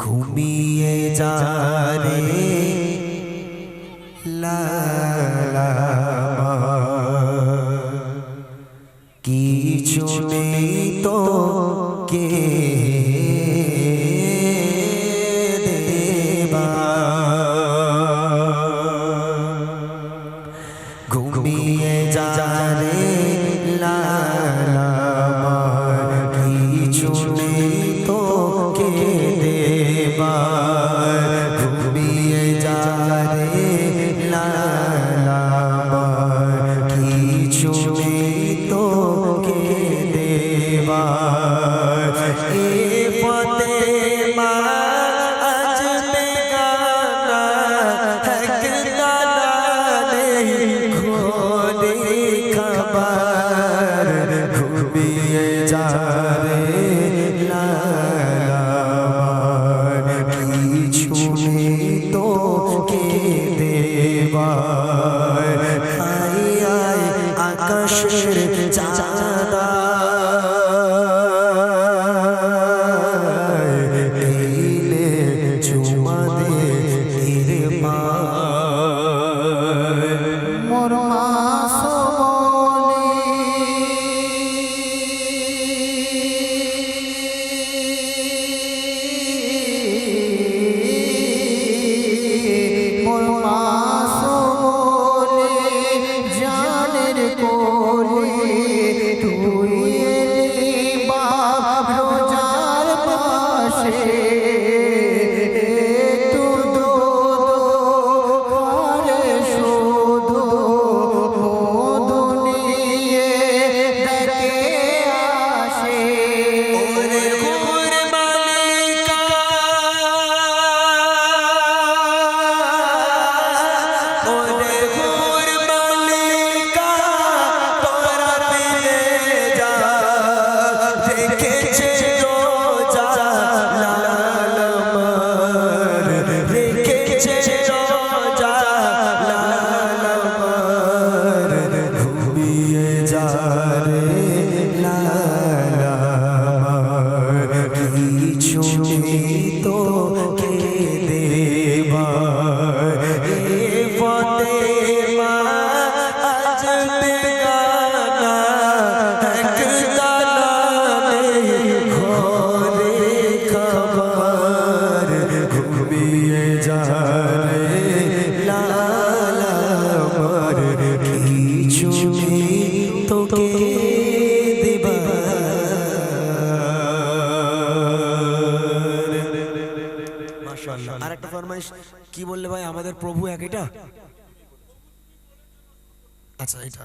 ঘুমিয়ে যা রে লালা খবর ঘুমিয়ে যা রে।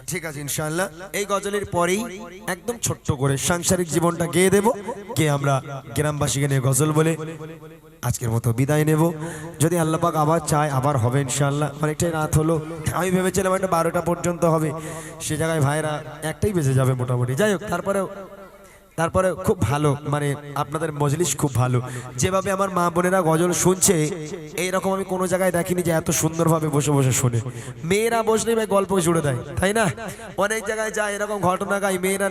ঠিক আছে ইনশাল্লাহ এই গজলের পরেই একদম ছোট্ট করে সাংসারিক জীবনটা গেয়ে দেব। কে আমরা গ্রামবাসীকে নিয়ে গজল বলে আজকের মতো বিদায় নেব। যদি আল্লাপাক আবার চায়, আবার হবে ইনশাআল্লাহ। অনেকটাই রাত হলো। আমি ভেবেছিলাম একটা বারোটা পর্যন্ত হবে। সে জায়গায় ভাইরা একটাই বেঁচে যাবে মোটামুটি। যাই হোক, তারপরেও তারপরে খুব ভালো মানে আপনাদের মজলিস খুব ভালো। যেভাবে আমার মা বোনেরা গজল শুনছে, এইরকম আমি কোনো জায়গায় দেখিনি যে এত সুন্দরভাবে বসে বসে শুনে। মেয়েরা বসলে ভাই গল্প জুড়ে দেয়, তাই না? অনেক জায়গায় যায়, এরকম ঘটনা গাই মেয়েরা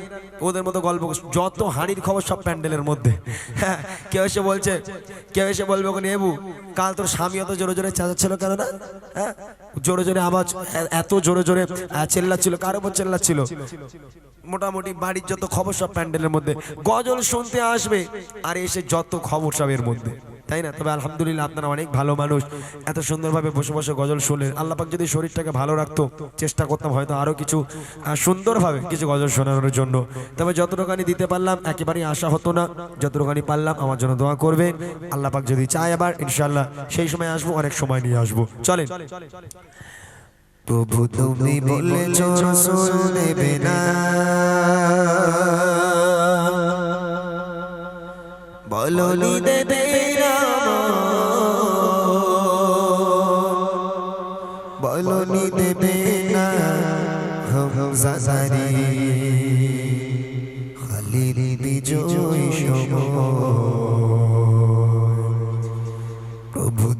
ওদের মতো গল্প যত হাঁড়ির খবর সব প্যান্ডেলের মধ্যে। হ্যাঁ কেউ এসে বলছে, কেউ এসে বলবে ওখানে এবু কাল তোর স্বামী অত জোরে জোরে চেঁচাচ্ছিল কেন না? হ্যাঁ? জোরে জোরে আওয়াজ এত জোরে জোরে চেল্লাচ্ছিল, কার উপর চেল্লাচ্ছিল? মোটামুটি বাড়ির যত খবর সব প্যান্ডেলের মধ্যে। গজল শুনতে আসবে, আর এসে যত খবর সব এর মধ্যে। তাই না? তবে আলহামদুলিল্লাহ আপনারা অনেক ভালো মানুষ। এত সুন্দরভাবে বসে বসে গজল শুনলেন। আল্লাহ পাক যদি শরীরটাকে ভালো রাখতো, চেষ্টা করতাম হয়তো আরও কিছু সুন্দরভাবে কিছু গজল শোনানোর জন্য। তবে যতটুকানি দিতে পারলাম, একেবারেই আশা হতো না। যতটুকানি পারলাম, আমার জন্য দোয়া করবে আল্লাহ পাক যদি চায় আবার ইনশাল্লাহ সেই সময় আসব, অনেক সময় নিয়ে আসব। চলেন। প্রভু তুমি বলেছ রসুল নেবে না বলনি দেবে বলনি দেবে না হামজাদারি খালিদ বিজয় প্রভু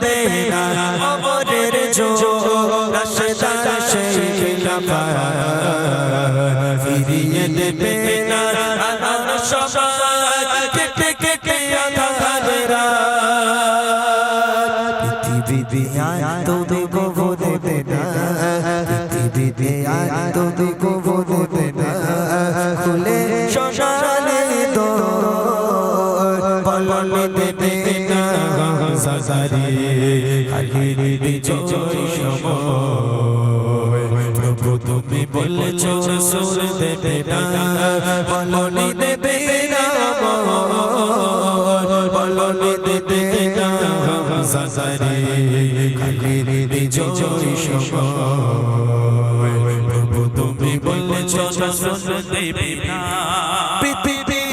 দেবে অমরের বলেছ সুর দেবে না বলন না বলন দেবে না সাসারি খালি বিজয় প্রভু তুমি বলেছ সুর দেবে না পৃথিবীর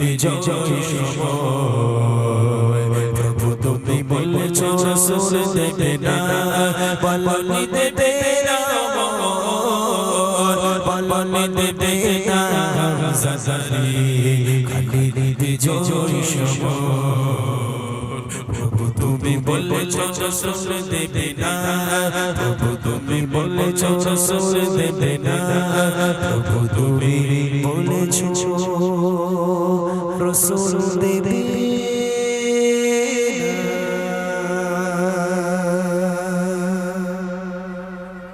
বিজয় প্রভু তুমি বলেছ সুর দেবে না বলনি দেবে না বলনি দেবে না সাসারি খালি বিজয় সময় তুমি বলেছ সুর দেবে না। প্রভু তুমি বলেছ সুর দেবে না। প্রভু তুমি বলেছ রসুল দেবে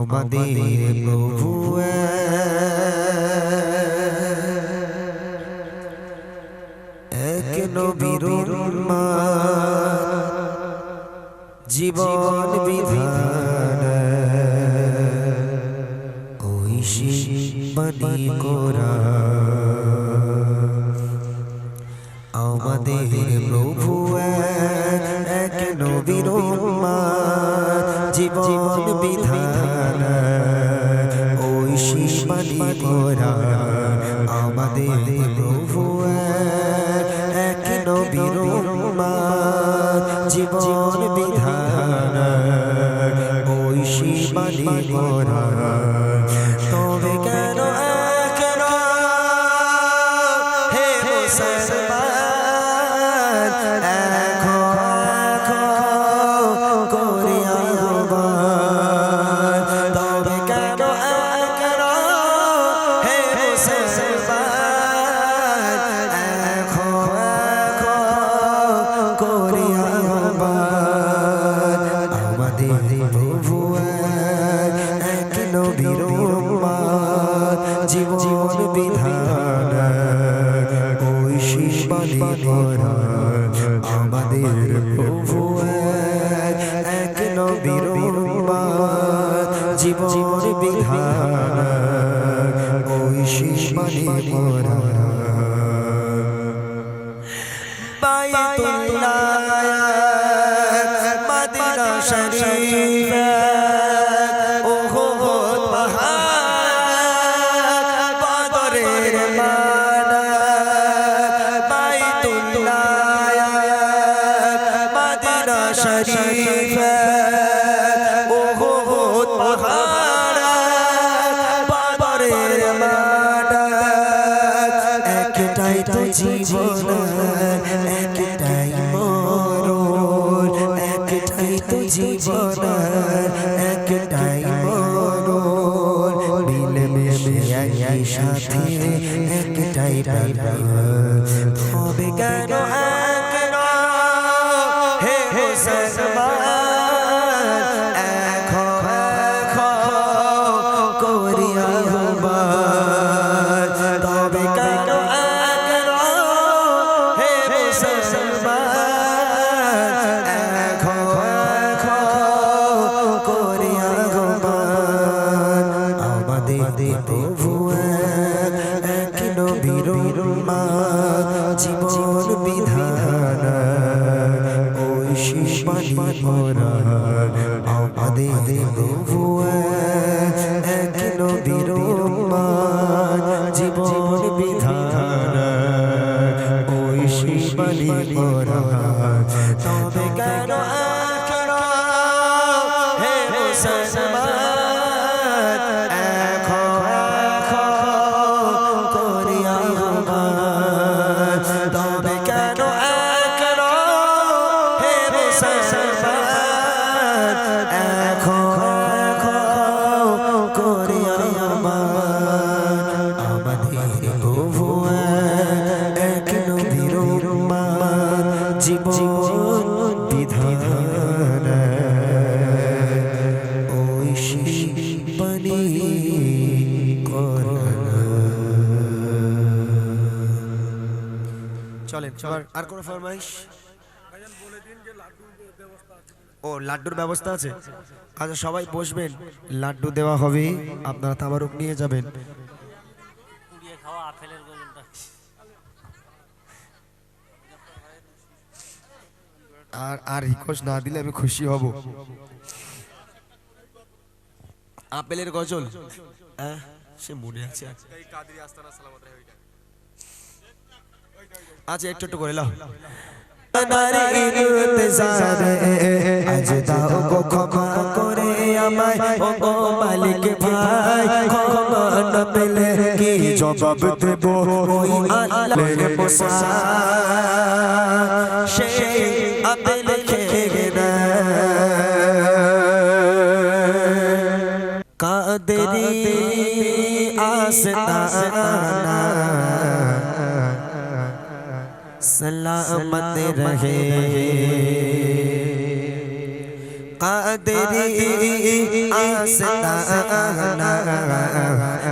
আমাদের প্রভু জীবন বিধান ঐশী বাণী করা জীবন একটাই মরণ। মিলে মিশে সাথে একটাই প্রাণ। হবে কেন Pororo. ও লাড্ডুর ব্যবস্থা আছে? আচ্ছা সবাই বসবেন। লাড্ডু দেওয়া হবে আপনারা তামারুক নিয়ে যাবেন। আর আর রিকোয়েস্ট না দিলে আমি খুশি হব। আপেলের গজল। হ্যাঁ সে মনে আছে আচ্ছা একটু একটু করে লাও। আজ দাও গো ক্ষমা করে আমায়। ও গো মালিক ভাই, ক্ষমা না পেলে কি জবাব দেব? ওই আল্লাহ মুসা সে আপেল খেয়ে सलामत रहे कादरी आस्ताना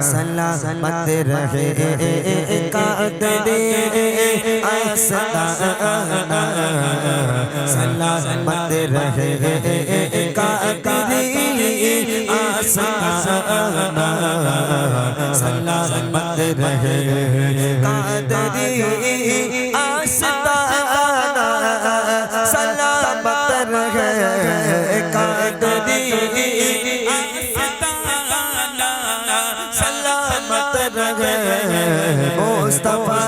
सलामत रहे कादरी आस्ताना सलामत रहे कादरी आस्ताना सलामत रहे Qadri Mustafa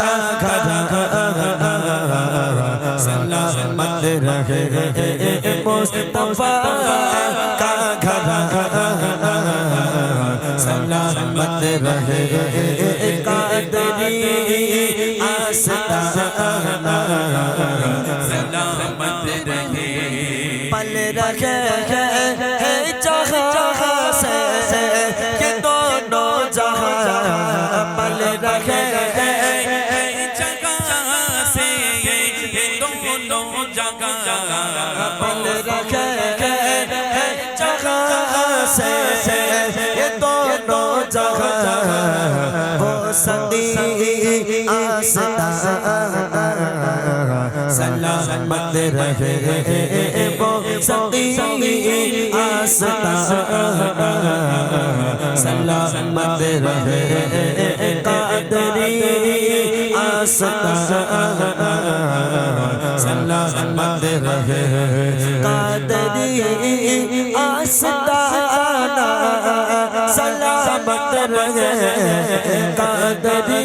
ka khada Salamat rahe Mustafa जगह पल रखे है जहाँ से ये दोनों जहाँ वो सदी आस्ताना सलामत रहे वो सदी आस्ताना सलामत रहे कादरी आस्ताना सलामत रहे कादरी आस्ताना सलामत रहे कादरी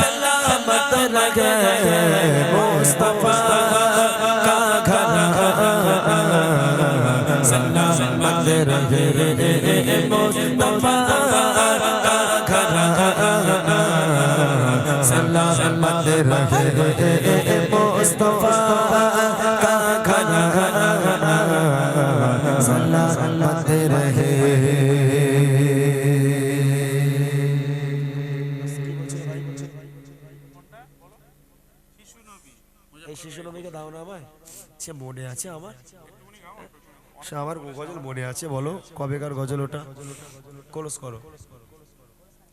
सलामत रहे मुस्तफा का घर सलामत रहे मुस्तफा मुस्तफा का घर सलामत रहे এই শিশু নবীকে দাও না আমায় সে মনে আছে আমার সে আমার গজল মনে আছে বলো কবেকার গজল ওটা ক্লোজ করো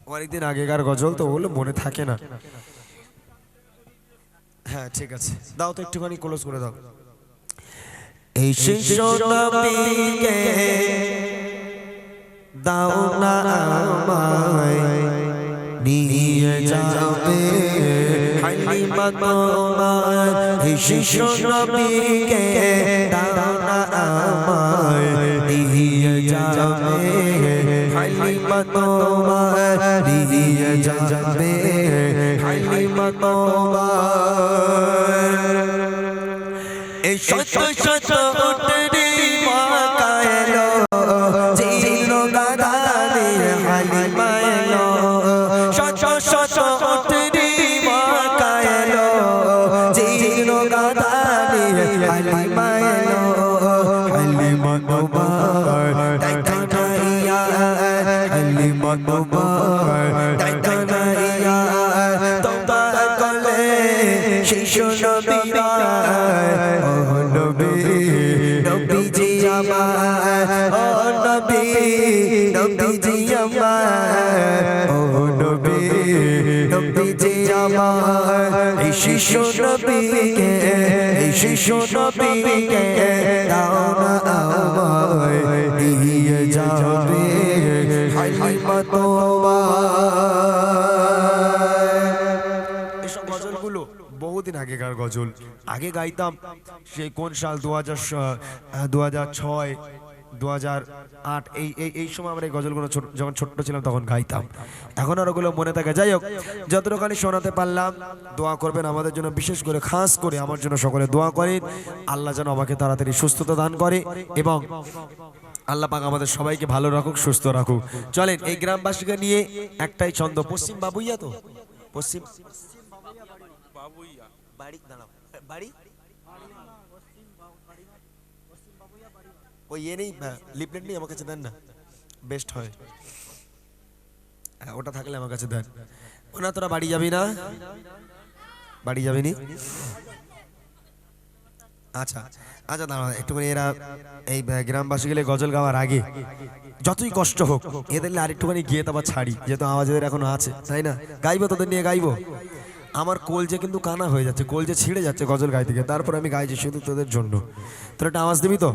অনেকদিন আগেকার গজল তো ওগুলো মনে থাকে না হ্যাঁ ঠিক আছে। দাও তো একটুখানি ক্লোজ করে দাও। এই শিশু নবীকে, দাও না আমায়, নিয়ে যাবে। হালিমা তোমার শিশু নবীকে, দাও না আমায়, নিয়ে যাবে। হালিমা তোমার নিয়ে যাবে। হালিমা তোমার শত শত উটরি শিশু নবীকে, এই শিশু নবীকে দাও এসব গজলগুলো বহুদিন আগেকার গজল। আগে গাইতাম সেই কোন সাল? দু হাজার দু হাজার ছয় দু হাজার আট এই এই এই সময় আমরা এই গজলগুলো যখন ছোট্ট ছিলাম তখন গাইতাম। এখন আর ওগুলো মনে থাকে। যাই হোক যতটুখানি শোনাতে পারলাম দোয়া করবেন আমাদের জন্য বিশেষ করে খাস করে আমার জন্য সকলে দোয়া করেন। আল্লাহ যেন আমাকে তাড়াতাড়ি সুস্থতা দান করে এবং আল্লাহ পাক আমাদের সবাইকে ভালো রাখুক সুস্থ রাখুক। চলেন এই গ্রামবাসীকে নিয়ে একটাই ছন্দ পশ্চিম বাবুইয়া তো? পশ্চিম বাড়ি দাঁড়াও। বাড়ি? ওই ইয়ে নেই লিপলেট নেই আমার কাছে দেন না বেস্ট হয় হ্যাঁ, ওটা থাকলে আমার কাছে দেন ওনা তোরা বাড়ি যাবি না বাড়ি যাবি নি আচ্ছা আচ্ছা দাঁড়া একটুখানি এরা এই গ্রামবাসী গেলে গজল গাওয়ার আগে যতই কষ্ট হোক এদের আর একটুখানি গিয়ে তারপর ছাড়ি যেহেতু আওয়াজ এদের এখনও আছে তাই না গাইবো তোদের নিয়ে গাইবো আমার কলজে কিন্তু কানা হয়ে যাচ্ছে কলজে ছিঁড়ে যাচ্ছে গজল গাইতে গিয়ে তারপর আমি গাইছি শুধু তোদের জন্য তোর একটা আওয়াজ দিবি তো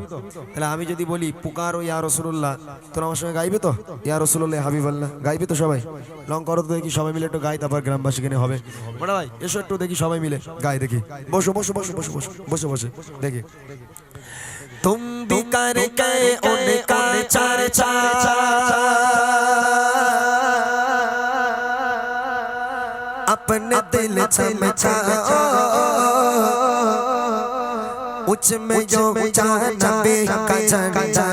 তাহলে আমি যদি বলি পুকার ও ইয়া রসুল্লাহ তোর আমার সঙ্গে গাইবে তো ইয়া রসুল্লাহ হাবিবাল্লাহ গাইবে তো সবাই লং করো তো দেখি সবাই মিলে একটু গাই তারপর গ্রামবাসীকে নিয়ে হবে বড় ভাই এসো একটু দেখি সবাই মিলে গাই দেখি বসো বসো বসো বসো বসো বসে বসে দেখি तुम भी कर के उनका चर्चा चमचा उच में जो नबी का झंडा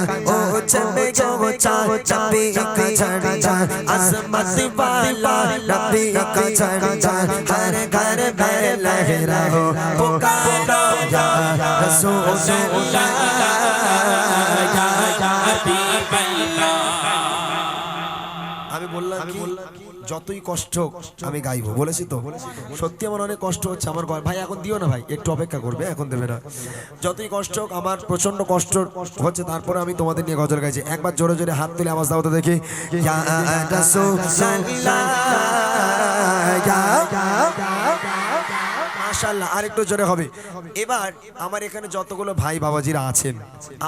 उच में जो नबी का झंडा अजमत वाला नबी का झंडा हर घर में लहरा हो पुकारो या रसूल আমি বললাম কি যতই কষ্ট আমি গাইবো বলেছি তো সত্যি আমার অনেক কষ্ট হচ্ছে আমার ভাই এখন দিও না ভাই একটু অপেক্ষা করবে এখন দেবে না যতই কষ্ট হোক আমার প্রচণ্ড কষ্ট হচ্ছে তারপরে আমি তোমাদের নিয়ে গজল গাইছি একবার জোরে জোরে হাত তুলে আওয়াজ দাও তো দেখি ইয়া রাসূলুল্লাহ, মাশাআল্লাহ আরেকটু জোরে হবে। এবার আমার এখানে যতগুলো ভাই বাবাজিরা আছেন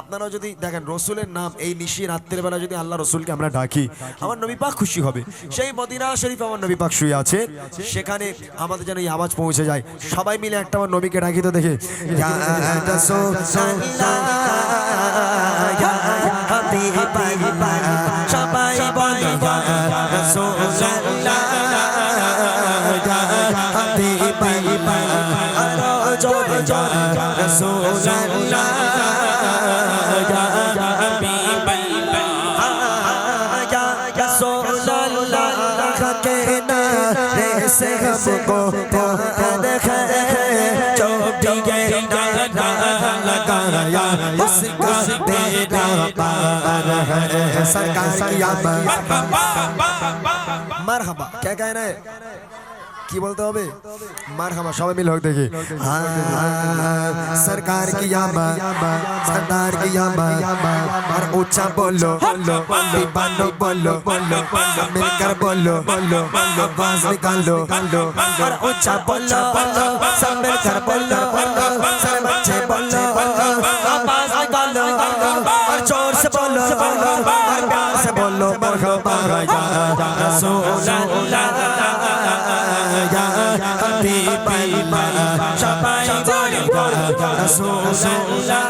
আপনারাও যদি দেখেন রসুলের নাম এই নিশি রাত্রের বেলা যদি আল্লাহ রসুলকে আমরা ডাকি আমার নবী পাক খুশি হবে। সেই মদিনা শরীফ আমার নবী পাক শুয়ে আছে। সেখানে আমাদের যেন এই আওয়াজ পৌঁছে যায়। সবাই মিলে একটা আমার নবীকে ডাকি তো দেখে। সবাই سے ہم کو پہن ہے چوٹی گئی نانا لگایا اس کا دینا پار ہے سرکار یا مرحبا کیا کہنا ہے কি বলতে হবে মারহামা সবাই মিলে হোক দেখি সরকার কি ইয়াবা সরদার কি ইয়াবা আর উচ্চা বলল বিপানো বলল মিলকার বলল আওয়াজ নিকালো আর উচ্চা বলল সব মিলকার বলল সব বাচ্চে বলল আওয়াজ নিকালো আর জোর से बोलो और प्यार से बोलो मरहबा या रसूल হাবিবা সবাই বলে রাসূলুল্লাহ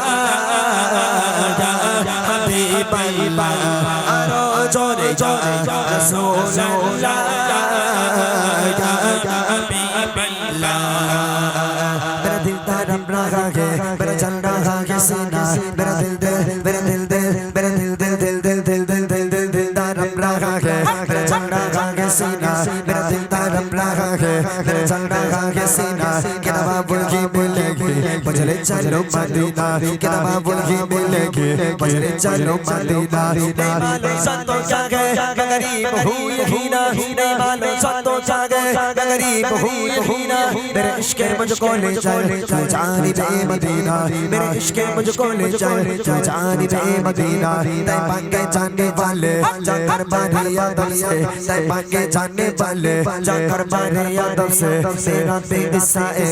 হাবিবা আরও জোরে জোরে রাসূলুল্লাহ चलो मदीना किताबा बुलगी मिलेगी मुझे चलो मदीना नहीं मालूम गए गरीब हूँ ना गए गरीब हूँ ना मेरे इश्क मुझको ले चल तू जानी बे मदीना मेरे इश्क मुझको ले चल तू जानी बे मदीना जाने वाले जाकर यादव से तय जाने वाले जाकर यादव से मेरा दिल शाहे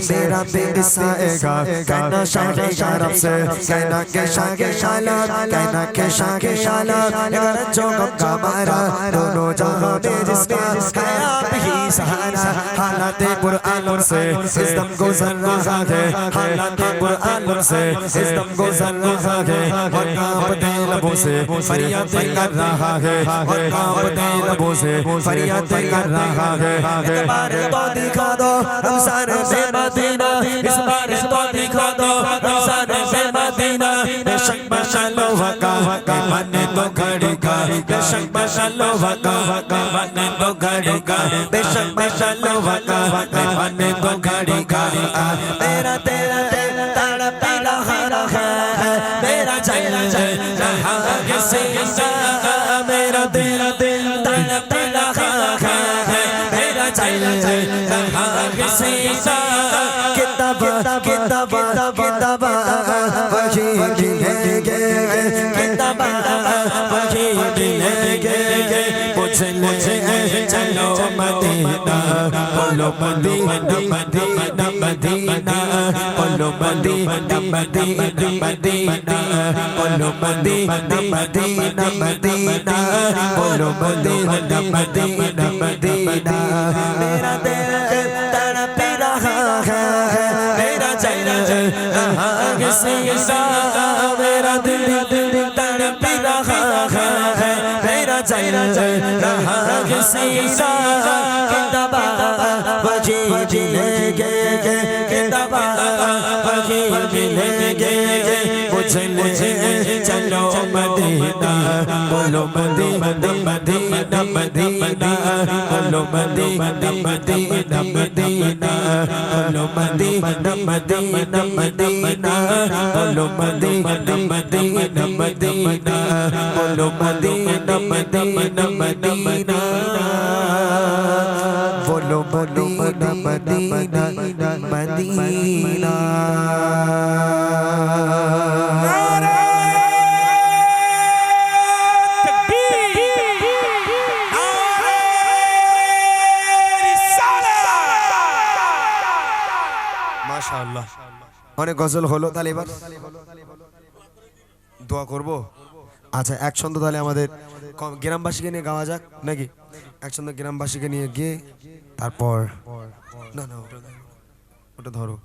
मेरा दिल दिसाएगा कहना शाहे यारब से कहना के शाहे शाला कहना के शाहे शाला अगर जो गम का मारा दोनों जहाँ में जिसका है आप ही सहारा हालात पुरानों से इस दम गुजर रहा है हालात पुरानों से इस दम गुजर रहा है और कांपते लबों से फरियाद कर रहा है और कांपते लबों से फरियाद कर रहा है इस बार तो दिखा दो रमज़ान से মদিনা ইসমার তো লিখো দো রসান সে মদিনা, বেশক মশালো হকা মানে তো ঘড়ি কা বেশক মশালো হকা মানে তো ঘড়ি কা বেশক মশালো হকা মানে তো ঘড়ি কা তেরা किसी किताब किताब किताब वही गिलेगे किताब वही गिलेगे मुझे मुझे चलो मदीना बोलो मदीना मदीना मदीना बोलो मदीना मदीना मदीना बोलो मदीना मदीना मदीना बोलो मदीना मदीना मदीना मेरा सीता मेरा दिल दिल तड़प रहा है मेरा चल रहा है सीता के दबा बजे जिले गे गे के दबा बजे जिले गे गे मुझे मुझे चलो मदीना बोलो मदीना मदीना मदीना बोलो मदीना मदीना मदीना হলো মদিনা মদিনা মদিনা হলো মদিনা মদিনা মদিনা হলো মদিনা মদিনা মদিনা বলো মদিনা মদিনা মদিনা মাশাআল্লাহ। অনেক গজল হলো তাহলে এবার? দোয়া করব? আচ্ছা এক ছন্দ তাহলে আমাদের গ্রামবাসীকে নিয়ে গাওয়া যাক, নাকি? এক ছন্দ গ্রামবাসীকে নিয়ে গিয়ে তারপর না না, ওটা। ওটা ধরো।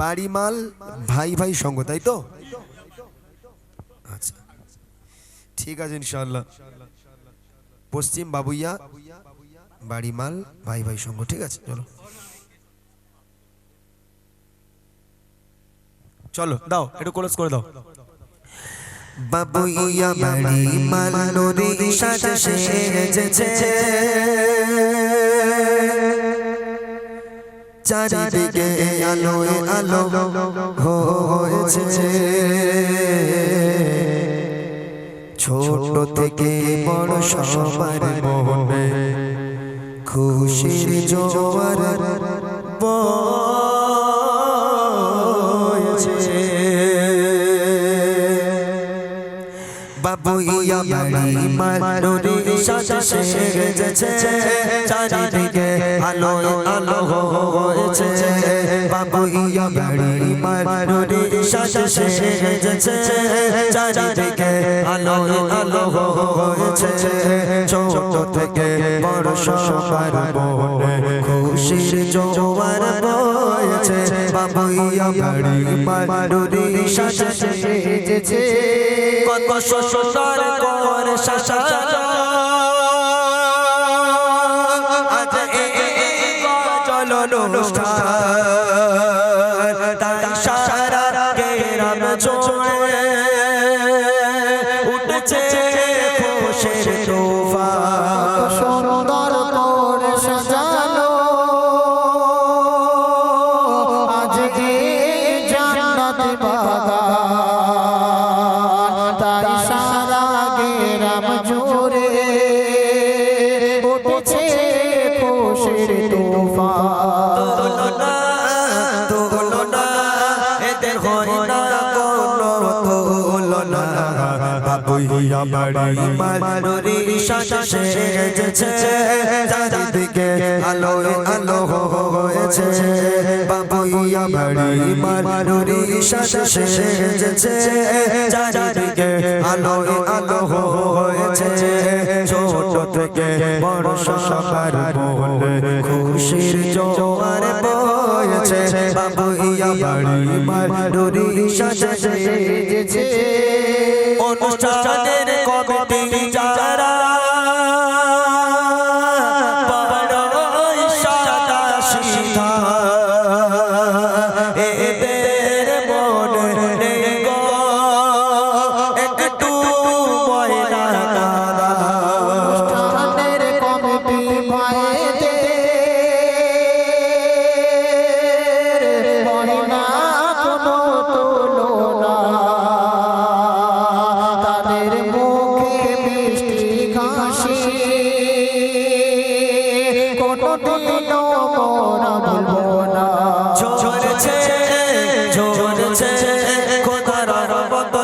বাড়িমাল ভাই ভাই সঙ্গ, তাই তো? আচ্ছা। ঠিক আছে, ইনশাআল্লাহ। পশ্চিম বাবুইয়া বাড়িমাল ভাই ভাই সঙ্গ, ঠিক আছে, চলো। চলো, দাও, একটু ক্লোজ করে দাও। বাবুইয়া বাড়ি মালনুরি সাজে সেজেছে চারিদিকে আলো আলো হয়েছে। ছোট থেকে বড় সবার মনে খুশির জোয়ার বয়েছে বাবুইয়া বাড়ি মারুরি সাজা সেজেছে চারিদিকে আলো আলো হয়েছে। বাবুইয়া বাড়ি মারুরি সাজা সেজেছে। চারিদিকে আলো আলো হয়েছে। ছোট থেকে বড় সবার মনে খুশির জোয়ার বয়েছে। বাবুইয়া বাড়ি মারুরি সাজা সেজেছে। কত সুন্দর করে সাজানো 冲冲冲 বাড়ি মারুরি সাজা সেজেছে চারিদিকে আলো আলো হয়েছে বাবুইয়া বাড়ি মারুরি সাজা সেজেছে চারিদিকে আলো আলো হয়েছে ছোট থেকে বড় সবার মনে খুশির জোয়ার বয়েছে বাবুইয়া বাড়ি মারুরি সাজা সেজেছে অনুষ্ঠানের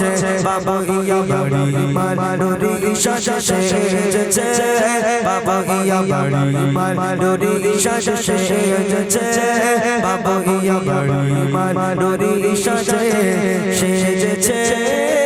বয়েছে বাবা ইয়া বাড়ি মারুরি সাজা সেজেছে। বাবা ইয়া বাড়ি মারুরি সাজা সেজেছে। বাবা ইয়া বাড়ি মারুরি সাজা সেজেছে।